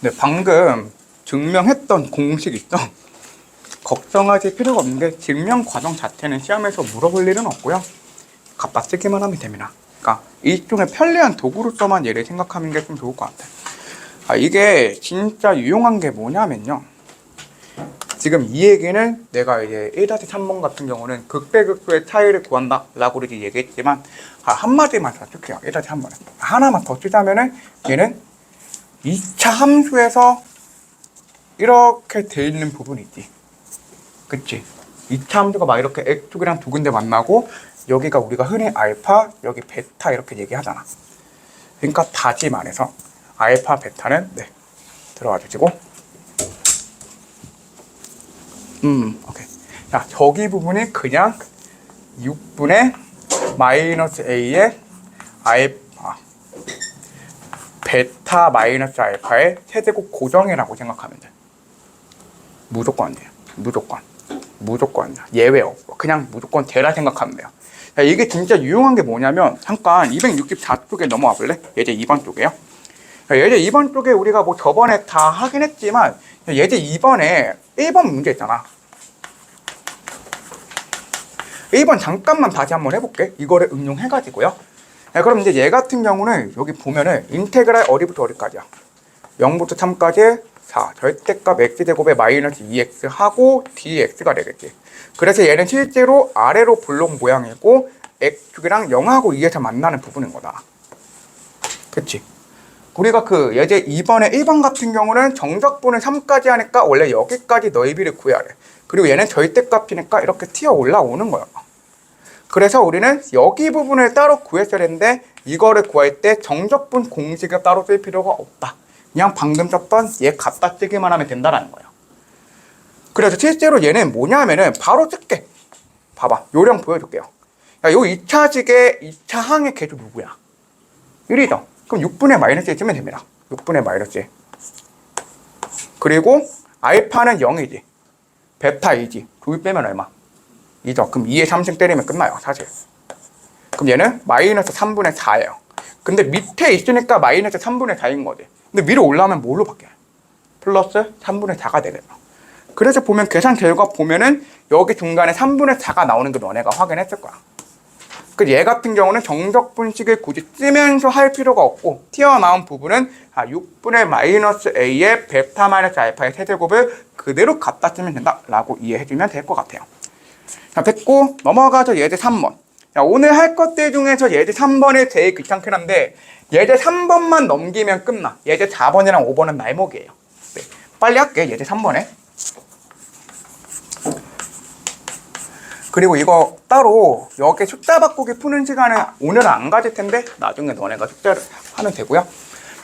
네, 방금 증명했던 공식 있죠? 걱정하실 필요가 없는 게 증명 과정 자체는 시험에서 물어볼 일은 없고요. 갖다 쓰기만 하면 됩니다. 그러니까 일종의 편리한 도구로서만 얘를 생각하는 게 좀 좋을 것 같아요. 아, 이게 진짜 유용한 게 뭐냐면요. 지금 이 얘기는 내가 이제 1-3번 같은 경우는 극대극소의 차이를 구한다 라고 얘기했지만 아, 한마디만 더 쓸게요 1-3번에 하나만 더 쓰자면은 얘는 2차 함수에서 이렇게 돼 있는 부분이 있지. 그치? 2차 함수가 막 이렇게 X축이랑 두 군데 만나고 여기가 우리가 흔히 알파 여기 베타 이렇게 얘기하잖아. 그러니까 다시 말해서 알파 베타는 네 들어가 주시고. 음, 오케이. 자, 저기 부분이 그냥 6분의 마이너스 A의 알파, 베타 마이너스 알파의 세제곱 고정이라고 생각하면 돼. 무조건 돼요. 무조건. 무조건. 예외 없고. 그냥 무조건 되라 생각하면 돼요. 자, 이게 진짜 유용한 게 뭐냐면, 잠깐 264쪽에 넘어와 볼래? 예제 2번 쪽에요. 자, 예제 2번 쪽에 우리가 뭐 저번에 다 하긴 했지만, 예제 2번에 1번 문제 있잖아. 1번 잠깐만 다시 한번 해볼게. 이거를 응용해가지고요. 네, 그럼 이제 얘 같은 경우는 여기 보면은 인테그랄 어디부터 어디까지야? 0부터 3까지 4. 절대값 x제곱에 마이너스 2x 하고 dx가 되겠지. 그래서 얘는 실제로 아래로 블록 모양이고 x축이랑 0하고 2에서 만나는 부분인 거다. 그치? 우리가 그 예제 2번에 1번 같은 경우는 정적분을 3까지 하니까 원래 여기까지 너희비를 구해야 돼. 그리고 얘는 절대값이니까 이렇게 튀어 올라오는 거야. 그래서 우리는 여기 부분을 따로 구했어야 되는데 이거를 구할 때 정적분 공식을 따로 쓸 필요가 없다. 그냥 방금 썼던 얘 갖다 쓰기만 하면 된다라는 거예요. 그래서 실제로 얘는 뭐냐면은 바로 쓸게. 봐봐. 요령 보여줄게요. 야, 요 2차식의 2차 항의 개수 누구야? 1이죠. 그럼 6분의 마이너스 1 쓰면 됩니다. 6분의 마이너스 1. 그리고 알파는 0이지. 베타 2지. 2 빼면 얼마? 2죠. 그럼 2에 3승 때리면 끝나요. 사실. 그럼 얘는 마이너스 3분의 4예요. 근데 밑에 있으니까 마이너스 3분의 4인 거지. 근데 위로 올라오면 뭘로 바뀌어요? 플러스 3분의 4가 되겠죠. 그래서 보면 계산 결과 보면은 여기 중간에 3분의 4가 나오는 거 너네가 확인했을 거야. 그 얘 같은 경우는 정적 분식을 굳이 쓰면서 할 필요가 없고 튀어나온 부분은 아, 6분의 마이너스 a의 베타 마이너스 알파의 세제곱을 그대로 갖다 쓰면 된다라고 이해해주면 될 것 같아요. 자 됐고 넘어가서 예제 3번. 자, 오늘 할 것들 중에서 예제 3번이 제일 귀찮긴 한데 예제 3번만 넘기면 끝나. 예제 4번이랑 5번은 말목이에요. 네, 빨리 할게 예제 3번에. 그리고 이거 따로 여기 숫자 바꾸기 푸는 시간은 오늘은 안 가질 텐데 나중에 너네가 숫자를 하면 되고요.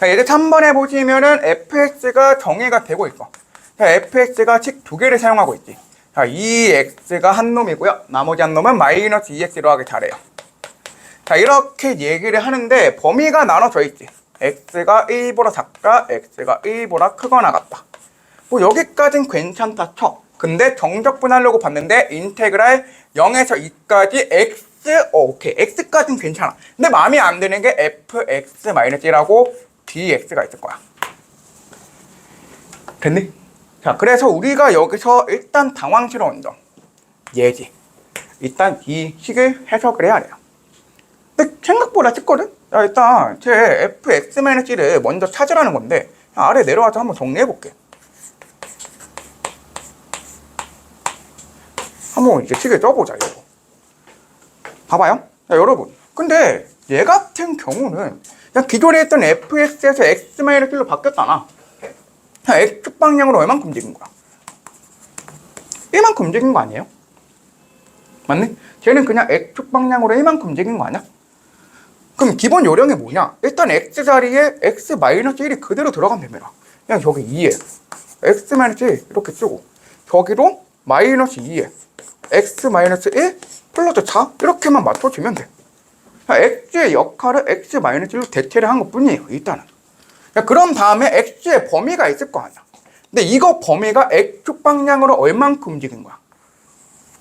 자, 예제 3번에 보시면은 fx가 정의가 되고 있어. 자, fx가 식 두 개를 사용하고 있지. 자, 2x가 한 놈이고요. 나머지 한 놈은 마이너스 2x로 하기 잘해요. 자, 이렇게 얘기를 하는데 범위가 나눠져 있지. x가 1보다 작다, x가 1보다 크거나 같다. 뭐 여기까진 괜찮다 쳐. 근데 정적분하려고 봤는데 인테그랄 0에서 2까지 x 어, 오케이 x까진 괜찮아. 근데 마음에 안 드는 게 fx-1하고 dx가 있을 거야. 됐니? 자, 그래서 우리가 여기서 일단 당황스러운 점 예지. 일단 이 식을 해석을 해야 돼요. 근데 생각보다 쉽거든? 야, 일단 제 fx-1을 먼저 찾으라는 건데 아래 내려와서 한번 정리해 볼게. 한번 이제 식을 쪄보자 이거. 봐봐요. 자, 여러분. 근데 얘 같은 경우는 그냥 기존에 했던 fx에서 x-1로 바뀌었잖아. 자, x축 방향으로 얼만큼 움직인 거야? 1만큼 움직인 거 아니에요? 맞네? 쟤는 그냥 x축 방향으로 1만큼 움직인 거 아니야? 그럼 기본 요령이 뭐냐? 일단 x 자리에 x-1이 그대로 들어가면 됩니다. 그냥 저기 2에 x-1 이렇게 쓰고 저기로 마이너스 2에 x-1 플러스 4 이렇게만 맞춰주면 돼. x의 역할을 x-1로 대체를 한 것뿐이에요. 일단은. 그런 다음에 x의 범위가 있을 거 아니야. 근데 이거 범위가 x축 방향으로 얼만큼 움직인 거야?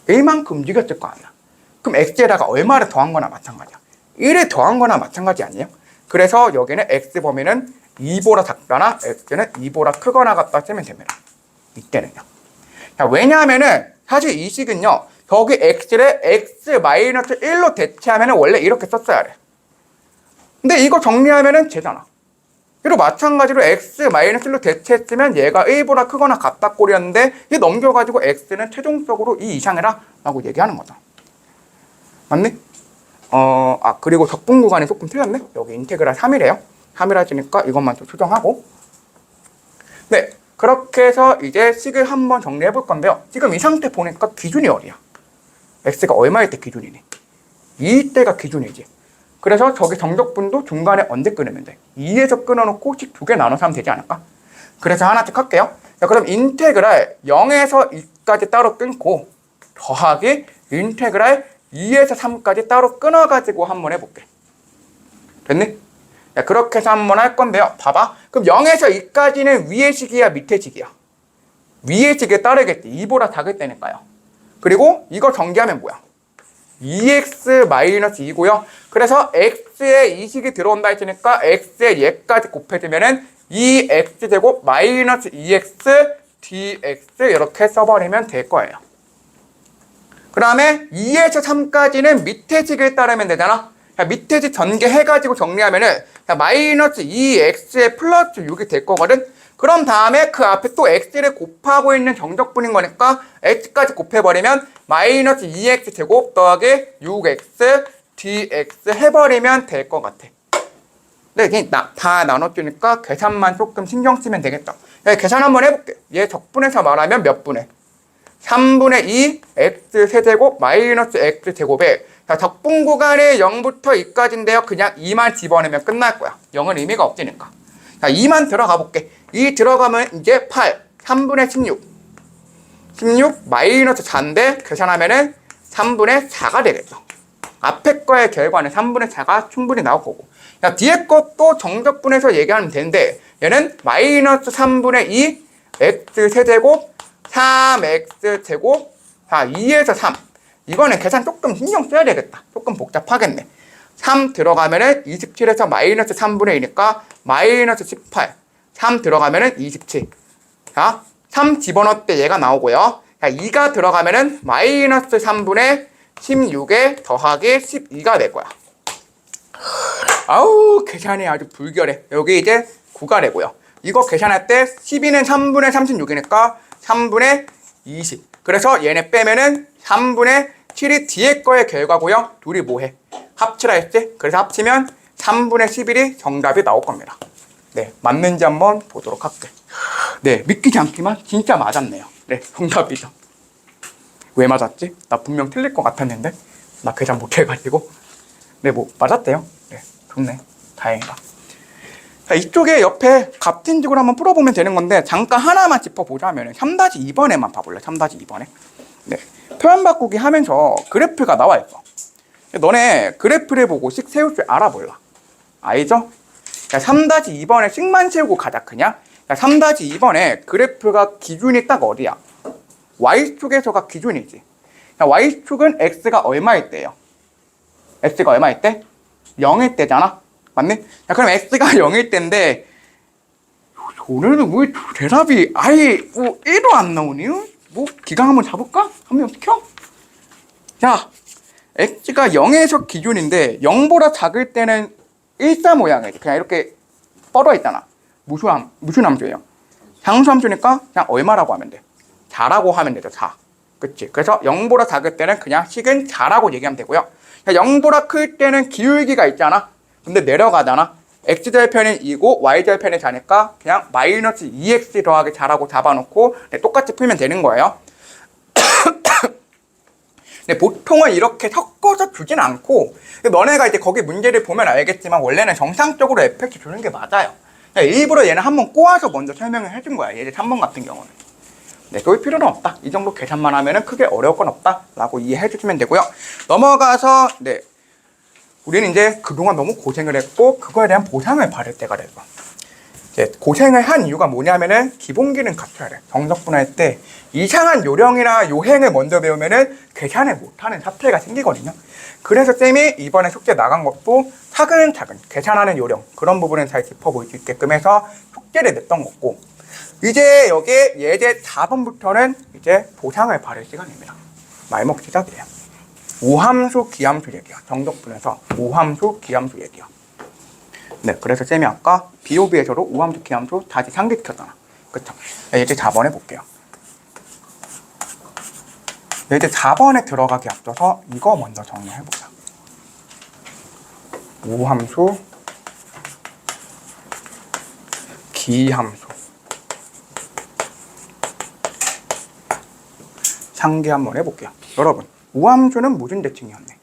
1만큼 움직였을 거 아니야. 그럼 x에다가 얼마를 더한 거나 마찬가지야. 1을 더한 거나 마찬가지 아니에요? 그래서 여기는 x 범위는 2보다 작거나 x는 2보다 크거나 같다 쓰면 됩니다. 이때는요. 자, 왜냐하면은 사실 이 식은요. 저기 x를 x-1로 대체하면은 원래 이렇게 썼어야 돼. 근데 이거 정리하면은 되잖아. 그리고 마찬가지로 x-1로 대체했으면 얘가 1보다 크거나 같다 꼴이었는데 얘 넘겨가지고 x는 최종적으로 이 이상이라 라고 얘기하는 거죠. 맞네? 어, 아, 그리고 적분 구간이 조금 틀렸네? 여기 인테그랄 3이래요. 3이라지니까 이것만 좀 수정하고. 네, 그렇게 해서 이제 식을 한번 정리해 볼 건데요. 지금 이 상태 보니까 기준이 어디야? x가 얼마일 때 기준이니? 2때가 기준이지. 그래서 저기 정적분도 중간에 언제 끊으면 돼? 2에서 끊어놓고 식두개 나눠서 하면 되지 않을까? 그래서 하나씩 할게요. 자, 그럼 인테그랄 0에서 2까지 따로 끊고 더하기 인테그랄 2에서 3까지 따로 끊어가지고 한번 해볼게. 됐니? 자, 그렇게 해서 한번 할 건데요. 봐봐. 그럼 0에서 2까지는 위의 식이야, 밑의 식이야? 위의 식에 따르겠지. 2보다 작을 때니까요. 그리고 이거 전개하면 뭐야? 2x-2고요. 그래서 x에 이 식이 들어온다 했으니까 x에 얘까지 곱해주면은 2x제곱 마이너스 2x dx 이렇게 써버리면 될 거예요. 그 다음에 2에서 3까지는 밑에 식을 따르면 되잖아. 자, 밑에 식 전개해가지고 정리하면은 자, 마이너스 2x에 플러스 6이 될 거거든. 그럼 다음에 그 앞에 또 x를 곱하고 있는 정적분인 거니까 x까지 곱해버리면 마이너스 2x 제곱 더하기 6x dx 해버리면 될 것 같아. 네, 이게 나, 다 나눠주니까 계산만 조금 신경 쓰면 되겠다. 네, 계산 한번 해볼게. 얘 적분해서 말하면 몇 분의? 3분의 2 x 세제곱 마이너스 x 제곱에 자, 적분 구간이 0부터 2까지인데요. 그냥 2만 집어넣으면 끝날 거야. 0은 의미가 없으니까. 자, 2만 들어가 볼게. 2 들어가면 이제 8, 3분의 16. 16 마이너스 4인데 계산하면은 3분의 4가 되겠죠. 앞에 거의 결과는 3분의 4가 충분히 나올 거고. 자, 뒤에 것도 정적분해서 얘기하면 되는데 얘는 마이너스 3분의 2 x 세제곱 3x 제곱 자 2에서 3 이거는 계산 조금 신경 써야 되겠다 조금 복잡하겠네 3 들어가면은 27에서 마이너스 3분의 2니까 마이너스 18 3 들어가면은 27 자, 3 집어넣을 때 얘가 나오고요. 자, 2가 들어가면은 마이너스 3분의 16에 더하기 12가 될 거야. 아우 계산이 아주 불결해. 여기 이제 9가 되고요. 이거 계산할 때 12는 3분의 36이니까 3분의 20. 그래서 얘네 빼면은 3분의 7이 뒤에 거의 결과고요. 둘이 뭐해? 합치라 했지? 그래서 합치면 3분의 11이 정답이 나올 겁니다. 네, 맞는지 한번 보도록 할게. 네, 믿기지 않지만 진짜 맞았네요. 네, 정답이죠. 왜 맞았지? 나 분명 틀릴 것 같았는데 나 계산 못 해가지고 네, 뭐 맞았대요. 네, 좋네. 다행이다. 자, 이쪽에 옆에 값진식으로 한번 풀어보면 되는 건데 잠깐 하나만 짚어보자면 3-2번에만 봐볼래 3-2번에 네. 표현 바꾸기 하면서 그래프가 나와 있어 너네 그래프를 보고 식 세울 줄 알아볼라 알죠? 3-2번에 식만 세우고 가자 그냥 3-2번에 그래프가 기준이 딱 어디야 Y축에서가 기준이지 자, Y축은 X가 얼마일 때요 X가 얼마일 때? 0일 때잖아 맞네? 자, 그럼 x가 0일 때인데 오늘은 왜 대답이 아예 뭐 1도 안 나오니? 뭐 기강 한번 잡을까? 한명 시켜? 자, x가 0에서 기준인데 0보다 작을 때는 일자 모양이에요. 그냥 이렇게 뻗어 있잖아. 무슨 함, 무슨 함수예요? 상수함수니까 그냥 얼마라고 하면 돼? 4라고 하면 되죠. 4. 그치? 그래서 0보다 작을 때는 그냥 식은 4라고 얘기하면 되고요. 0보다 클 때는 기울기가 있잖아. 근데 내려가잖아. X절편은 2고 y절편이 4니까 그냥 마이너스 2x 더하기 4라고 잡아놓고 네, 똑같이 풀면 되는 거예요. 근데 보통은 이렇게 섞어서 주진 않고 너네가 이제 거기 문제를 보면 알겠지만 원래는 정상적으로 fx 주는 게 맞아요. 그냥 일부러 얘는 한번 꼬아서 먼저 설명을 해준 거야. 얘들 3번 같은 경우는. 네, 그럴 필요는 없다. 이 정도 계산만 하면은 크게 어려울 건 없다 라고 이해해 주시면 되고요. 넘어가서 네, 우리는 이제 그동안 너무 고생을 했고 그거에 대한 보상을 받을 때가 됐어. 이제 고생을 한 이유가 뭐냐면은 기본기는 갖춰야 돼. 정석분할 때 이상한 요령이나 요행을 먼저 배우면은 계산을 못하는 사태가 생기거든요. 그래서 쌤이 이번에 숙제 나간 것도 차근차근 계산하는 요령 그런 부분을 잘 짚어볼 수 있게끔 해서 숙제를 냈던 거고 이제 여기 예제 4번부터는 이제 보상을 받을 시간입니다. 말목 시작이에요. 우함수, 기함수 얘기야. 정적분에서 우함수, 기함수 얘기야. 네, 그래서 쌤이 아까 비오비에서도 우함수, 기함수 다시 상기시켰잖아. 그쵸? 네, 이제 4번 해볼게요. 네, 이제 4번에 들어가기 앞서서 이거 먼저 정리해보자. 우함수, 기함수. 상기 한번 해볼게요. 여러분, 우함수는 무슨 대칭이었네?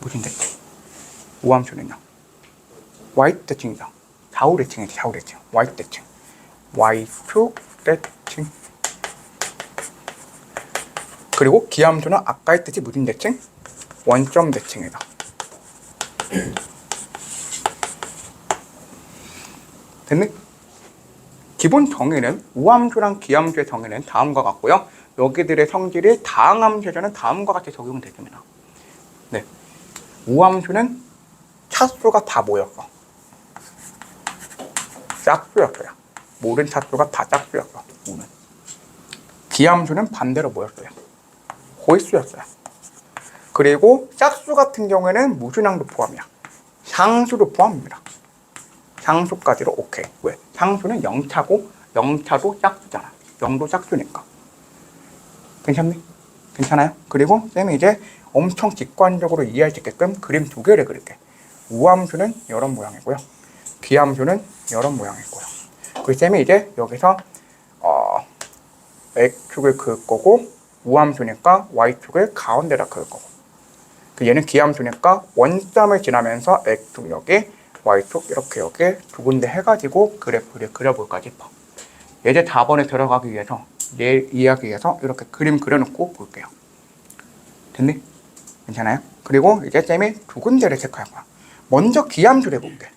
무슨 대칭? 우함수는요? 와이트 대칭이죠. 좌우 대칭이지, 좌우 대칭. 와이트 대칭. 와이트 대칭. 그리고 기함수는 아까 했듯이 무슨 대칭? 원점 대칭이다. 됐니? 기본 정의는 우함수랑 기함수의 정의는 다음과 같고요. 여기들의 성질이 다항함수에서는 다음과 같이 적용이 됩니다. 네. 우함수는 차수가 다 모였어. 짝수였어요. 모든 차수가 다 짝수였어. 우는. 기함수는 반대로 모였어요. 홀수였어요. 그리고 짝수 같은 경우에는 무순항도 포함이야. 상수도 포함입니다. 상수까지로 오케이. 왜? 상수는 0차고 0차도 짝수잖아. 0도 짝수니까. 괜찮니? 괜찮아요? 그리고 쌤이 이제 엄청 직관적으로 이해할 수 있게끔 그림 두 개를 그릴게. 우함수는 이런 모양이고요. 비함수는 이런 모양이고요. 그 쌤이 이제 여기서 어, X축을 그을 거고 우함수니까 Y축을 가운데다 그을 거고 그 얘는 기함수니까 원점을 지나면서 X축 여기 Y축 이렇게 여기 두 군데 해가지고 그래프를 그려볼까 싶어. 예제 4번에 들어가기 위해서 내일 위해서 이렇게 그림 그려놓고 볼게요. 됐니? 괜찮아요? 그리고 이제 쌤이 두 군데를 체크할 거야. 먼저 기함수를 해볼게.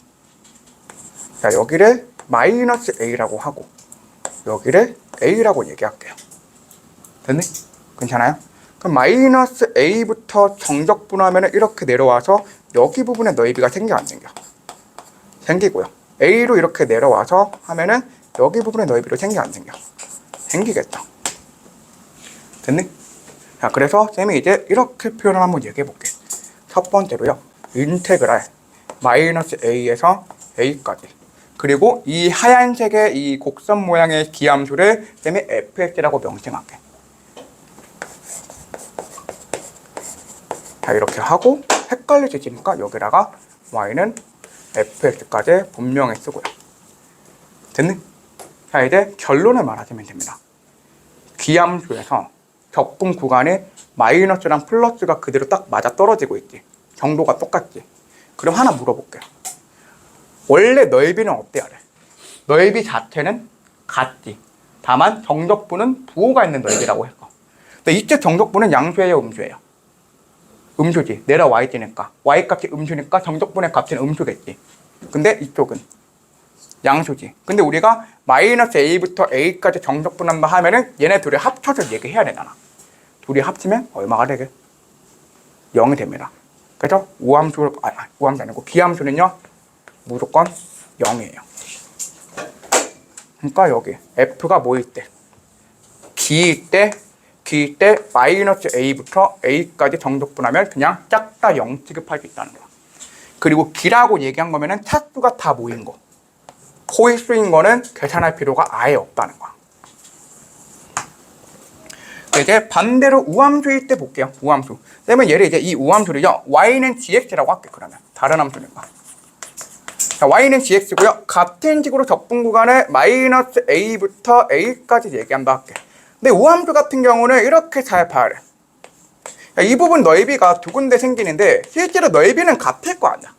자 여기를 마이너스 A라고 하고 여기를 A라고 얘기할게요. 됐니? 괜찮아요? 그럼 마이너스 A부터 정적분하면 이렇게 내려와서 여기 부분에 너희비가 생겨 안 생겨? 생기고요. A로 이렇게 내려와서 하면은 여기 부분에 너희비로 생겨 안 생겨? 생기겠죠. 됐니? 자, 그래서 쌤이 이제 이렇게 표현을 한번 얘기해 볼게. 첫 번째로요. 인테그랄 마이너스 A에서 A까지. 그리고 이 하얀색의 이 곡선 모양의 기함수를 쌤이 fx라고 명칭할게. 자, 이렇게 하고 헷갈려지니까 여기다가 y는 fx까지 분명히 쓰고요. 됐니? 자, 이제 결론을 말하자면 됩니다. 기함수에서 적분 구간에 마이너스랑 플러스가 그대로 딱 맞아 떨어지고 있지. 정도가 똑같지. 그럼 하나 물어볼게요. 원래 넓이는 어때야 돼? 넓이 자체는 같지. 다만 정적분은 부호가 있는 넓이라고 했어. 근데 이쪽 정적분은 양수예요, 음수예요? 음수지. 내려와 있으니까. y 값이 음수니까 정적분의 값은 음수겠지. 근데 이쪽은 양수지. 근데 우리가 마이너스 a부터 a까지 정적분한다 하면은 얘네 둘이 합쳐서 얘기해야 되잖아. 둘이 합치면 얼마가 되게? 0이 됩니다. 그래서 우함수, 아, 아, 우함수 아니고 기함수는요, 무조건 0이에요. 그러니까 여기 f가 뭐일 때? 기일 때, 기일 때 마이너스 a부터 a까지 정적분하면 그냥 짝다 0 취급할 수 있다는 거야. 그리고 기라고 얘기한 거면은 차수가 다 모인 거. 호일수인 거는 계산할 필요가 아예 없다는 거야. 이제 반대로 우함수일 때 볼게요. 우함수. 그러면 얘를 이제 이 우함수를요. y는 gx라고 할게 그러면 다른 함수니까. 자, y는 gx고요. 같은 식으로 적분 구간을 마이너스 a부터 a까지 얘기한다 할게. 근데 우함수 같은 경우는 이렇게 잘 봐야 돼. 야, 이 부분 넓이가 두 군데 생기는데 실제로 넓이는 같을 거 아니야.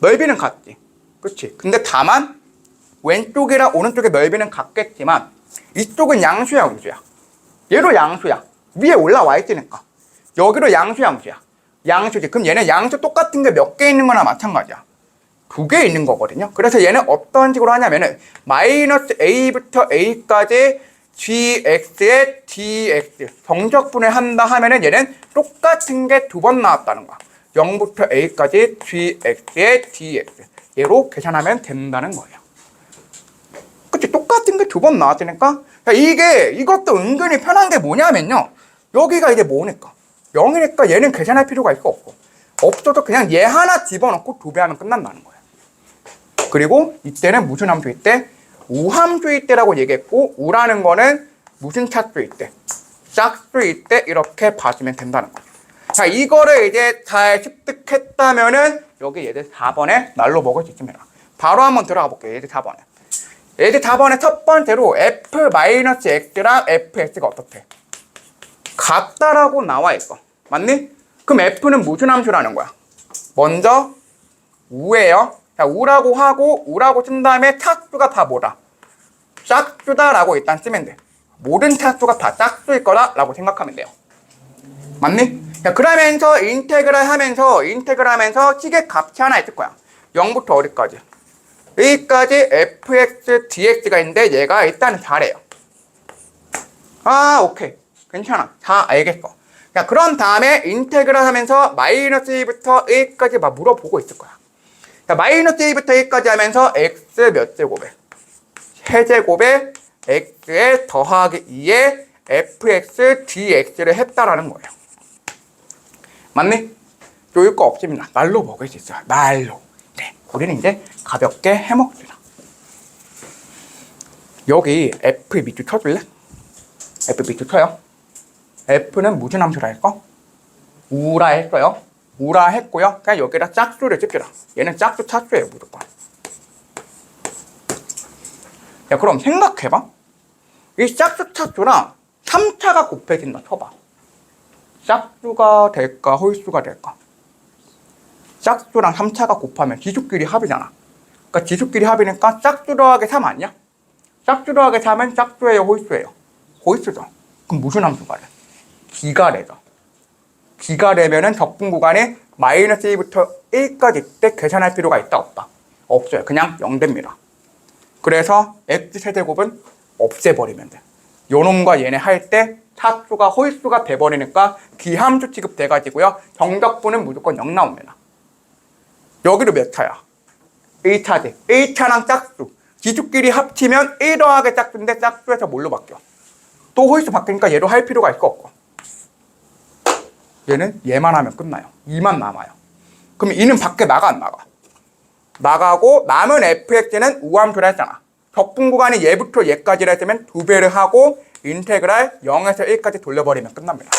넓이는 같지. 그렇지. 근데 다만 왼쪽이랑 오른쪽의 넓이는 같겠지만 이쪽은 양수야 음수야. 얘로 양수야. 위에 올라와 있으니까. 여기로 양수 양수야. 양수지. 그럼 얘네 양수 똑같은 게 몇 개 있는 거나 마찬가지야. 두 개 있는 거거든요. 그래서 얘는 어떤 식으로 하냐면은 마이너스 a부터 a까지 gx에 dx 정적분을 한다 하면은 얘는 똑같은 게 두 번 나왔다는 거야. 0부터 a까지 gx에 dx 얘로 계산하면 된다는 거예요. 똑같은 게 두 번 나왔으니까 야, 이게 이것도 은근히 편한 게 뭐냐면요. 여기가 이제 뭐니까 0이니까 얘는 계산할 필요가 있어 없고 없어도 그냥 얘 하나 집어넣고 두 배 하면 끝난다는 거예요. 그리고 이때는 무슨 함수일 때? 우함수일 때라고 얘기했고 우라는 거는 무슨 차수일 때? 짝수일 때 이렇게 봐주면 된다는 거예요. 자 이거를 이제 잘 습득했다면은 여기 얘들 4번에 날로 먹을 수 있습니다. 바로 한번 들어가 볼게요. 얘들 4번에. 얘들 4번에 첫 번째로 f-x랑 fx가 어떻대? 같다라고 나와 있어. 맞니? 그럼 f는 무슨 함수라는 거야? 먼저 우예요. 자, 우라고 하고 우라고 쓴 다음에 짝수가 다 뭐다? 짝수다라고 일단 쓰면 돼. 모든 짝수가 다 짝수일 거다라고 생각하면 돼요. 맞니? 자, 그러면서 인테그랄 하면서 인테그랄 하면서 식의 값이 하나 있을 거야. 0부터 어디까지? 여기까지 fx dx가 있는데 얘가 일단 4래요. 아, 오케이. 괜찮아. 다 알겠어. 자, 그런 다음에 인테그랄 하면서 마이너스 1부터 1까지 막 물어보고 있을 거야. 자, 마이너스 1부터 1까지 하면서 x 몇 제곱에? 세제곱에 x에 더하기 2에 fx dx를 했다라는 거예요. 맞니? 요일 거 없습니다. 날로 먹을 수 있어요. 날로. 네. 우리는 이제 가볍게 해먹습니다. 여기 F 밑줄 쳐줄래? F 밑줄 쳐요. F는 무슨 함수라 할까? 우라 했어요. 우라 했고요. 그냥 여기다 짝수를 씁시다. 얘는 짝수 차수예요, 무조건. 야, 그럼 생각해봐. 이 짝수 차수랑 3차가 곱해진다 쳐봐. 짝수가 될까, 홀수가 될까? 짝수랑 3차가 곱하면 지수끼리 합이잖아. 그러니까 지수끼리 합이니까 짝수 더하기 3 아니야? 짝수 더하기 3은 짝수예요, 홀수예요? 홀수죠. 그럼 무슨 함수가 돼? 기가래죠. 기가래면은 적분 구간에 마이너스 1부터 1까지 때 계산할 필요가 있다, 없다? 없어요. 그냥 0됩니다. 그래서 x 세제곱은 없애버리면 돼. 요놈과 얘네 할 때 차수가 홀수가 돼버리니까 기함수 취급돼가지고요. 정적분은 무조건 0 나옵니다. 여기로 몇 차야? 1차지. 1차랑 짝수. 지수끼리 합치면 1 더하기 짝수인데 짝수에서 뭘로 바뀌어? 또 홀수 바뀌니까 얘로 할 필요가 있고 없고. 얘는 얘만 하면 끝나요. 2만 남아요. 그럼 2는 밖에 나가 안 나가? 나가고 남은 fx는 우함수를 했잖아. 적분 구간이 얘부터 얘까지라 했으면 두 배를 하고 인테그랄 0에서 1까지 돌려버리면 끝납니다.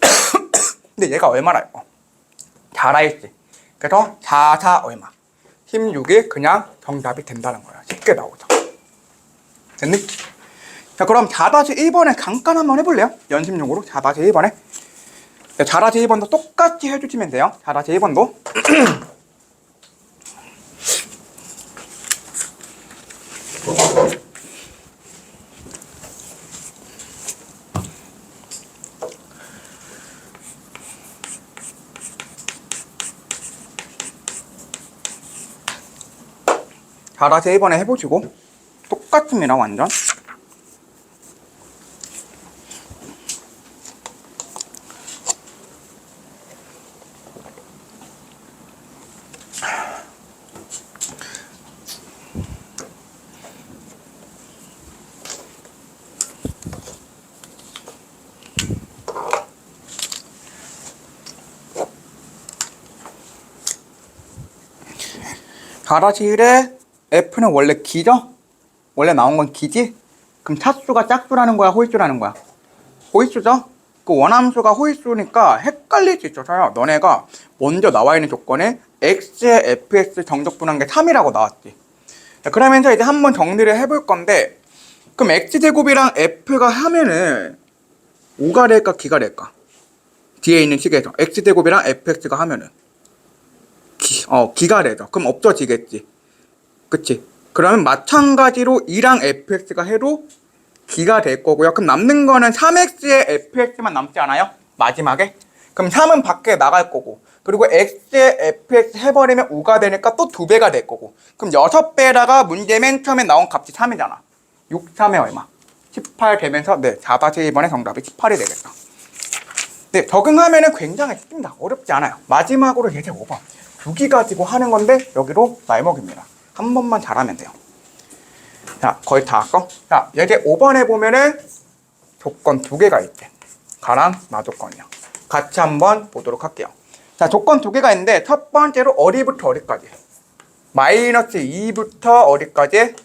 근데 얘가 얼마나요? 잘알지. 그래서 4, 4 얼마? 16이 그냥 정답이 된다는 거야. 쉽게 나오죠. 됐니? 자, 그럼 4-1번에 잠깐 한번 해볼래요? 연습용으로 4-1번에. 4-1번도 똑같이 해주시면 돼요. 4-1번도. 잘하세 이번에 해보시고 똑같습니다 완전. 가라실에 F는 원래 기죠? 원래 나온 건 기지? 그럼 차수가 짝수라는 거야, 홀수라는 거야? 홀수죠? 그 원함수가 홀수니까 헷갈릴 수 있어서요. 너네가 먼저 나와 있는 조건에 x의 fx 정적분한 게 3이라고 나왔지. 자, 그러면서 이제 한번 정리를 해볼 건데, 그럼 x제곱이랑 f가 하면은 5가 될까, 기가 될까? 뒤에 있는 식에서 x제곱이랑 fx가 하면은 기, 어, 기가 되죠. 그럼 없어지겠지. 그치? 그러면 마찬가지로 2랑 fx가 해도 기가 될 거고요. 그럼 남는 거는 3x의 fx만 남지 않아요? 마지막에? 그럼 3은 밖에 나갈 거고 그리고 x에 fx 해버리면 5가 되니까 또 2배가 될 거고 그럼 6배에다가 문제 맨 처음에 나온 값이 3이잖아 6, 3에 얼마? 18 되면서 네 4-1번의 정답이 18이 되겠다 네 적응하면 은 굉장히 쉽습니다 어렵지 않아요 마지막으로 예제 5번 6이 가지고 하는 건데 여기로 말먹입니다 한 번만 잘하면 돼요. 자 거의 다 왔어? 자 예제 5번에 보면은 조건 두 개가 있대. 가랑 마조건이요 같이 한번 보도록 할게요. 자 조건 두 개가 있는데 첫 번째로 어디부터 어디까지. 마이너스 2부터 어디까지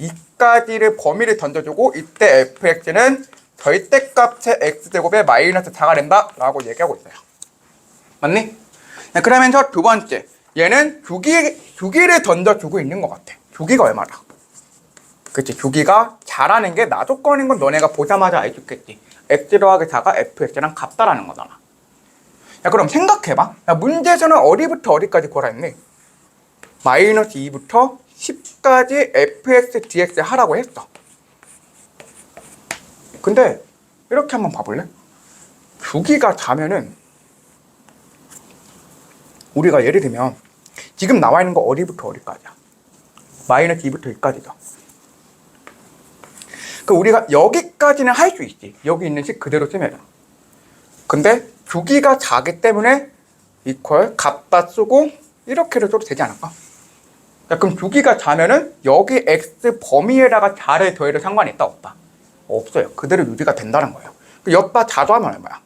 2까지를 범위를 던져주고 이때 fx는 절대값의 x제곱에 마이너스 4가 된다 라고 얘기하고 있어요. 맞니? 네, 그러면서 두 번째 얘는 주기, 주기를 던져주고 있는 것 같아. 주기가 얼마다 그치 주기가 잘하는 게 나 조건인 건 너네가 보자마자 알 수 있겠지. X 더하기 4가 fx랑 같다라는 거잖아. 야 그럼 생각해봐. 야, 문제에서는 어디부터 어디까지 했니? 마이너스 2부터 10까지 fx dx 하라고 했어. 근데 이렇게 한번 봐볼래? 주기가 자면은 우리가 예를 들면 지금 나와 있는 거 어디부터 어디까지야? 마이너스 2부터 2까지죠 그 우리가 여기까지는 할 수 있지 여기 있는 식 그대로 쓰면 근데 주기가 작기 때문에 이퀄 갖다 쓰고 이렇게를 써도 되지 않을까? 야, 그럼 주기가 자면은 여기 x 범위에다가 자를 더해도 상관이 있다 없다? 없어요. 그대로 유지가 된다는 거예요. 그 옆바 자도 하면 얼마야?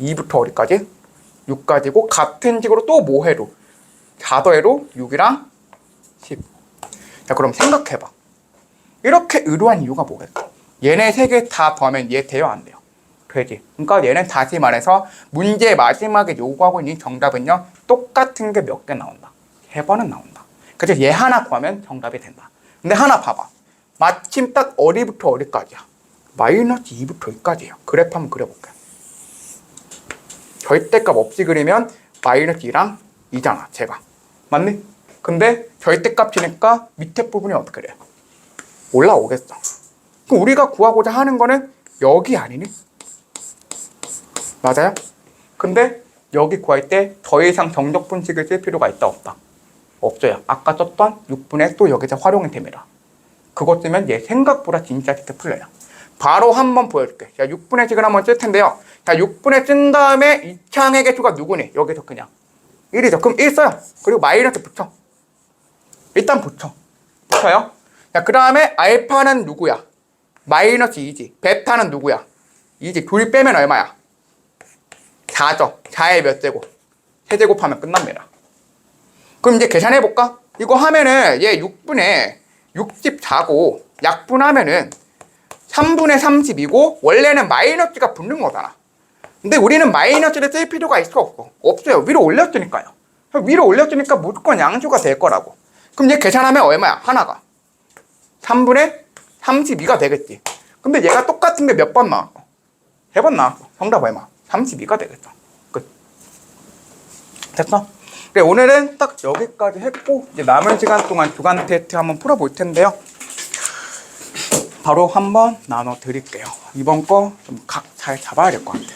2부터 어디까지? 6까지고 같은 식으로 또 뭐해도 자더해도 6이랑 10. 자 그럼 생각해봐. 이렇게 의도한 이유가 뭐겠어? 얘네 세 개 다 더하면 얘 돼요 안 돼요? 되지. 그러니까 얘는 다시 말해서 문제 마지막에 요구하고 있는 정답은요 똑같은 게 몇 개 나온다. 세 번은 나온다. 그래서 얘 하나 구하면 정답이 된다. 근데 하나 봐봐. 마침 딱 어디부터 어디까지야? 마이너스 2부터 2까지예요. 그래프 한번 그려볼게요. 절대값 없이 그리면 마이너스 2랑 2잖아, 제가. 맞니? 근데 절대값이니까 밑에 부분이 어떻게 돼요? 올라오겠어. 그럼 우리가 구하고자 하는 거는 여기 아니니? 맞아요? 근데 여기 구할 때 더 이상 정적 분식을 쓸 필요가 있다 없다? 없어요. 아까 썼던 6분의 또 여기서 활용이 됩니다. 그것 쓰면 얘 생각보다 진짜 쉽게 풀려요. 바로 한번 보여줄게. 자, 6분의 식을 한번 쓸 텐데요. 자, 6분의 쓴 다음에 이창의 개수가 누구니? 여기서 그냥 1이죠. 그럼 1 써요. 그리고 마이너스 붙여. 일단 붙여. 붙여요. 자, 그 다음에 알파는 누구야? 마이너스 2지. 베타는 누구야? 2지. 둘 빼면 얼마야? 4죠. 4의 몇 제곱? 세제곱하면 끝납니다. 그럼 이제 계산해 볼까? 이거 하면은 얘 6분의 64고 약분하면은 3분의 30이고 원래는 마이너스가 붙는 거잖아. 근데 우리는 마이너스를 쓸 필요가 있어 없어? 없어요. 위로 올렸으니까요. 위로 올렸으니까 무조건 양수가 될 거라고. 그럼 얘 계산하면 얼마야? 하나가. 3분의 32가 되겠지. 근데 얘가 똑같은 게 몇 번 나왔어? 세 번 나왔어. 정답 얼마? 32가 되겠죠. 끝. 됐어? 그래, 오늘은 딱 여기까지 했고, 이제 남은 시간 동안 주간 테스트 한번 풀어볼 텐데요. 바로 한번 나눠 드릴게요. 이번 거 좀 각 잘 잡아야 될 것 같아.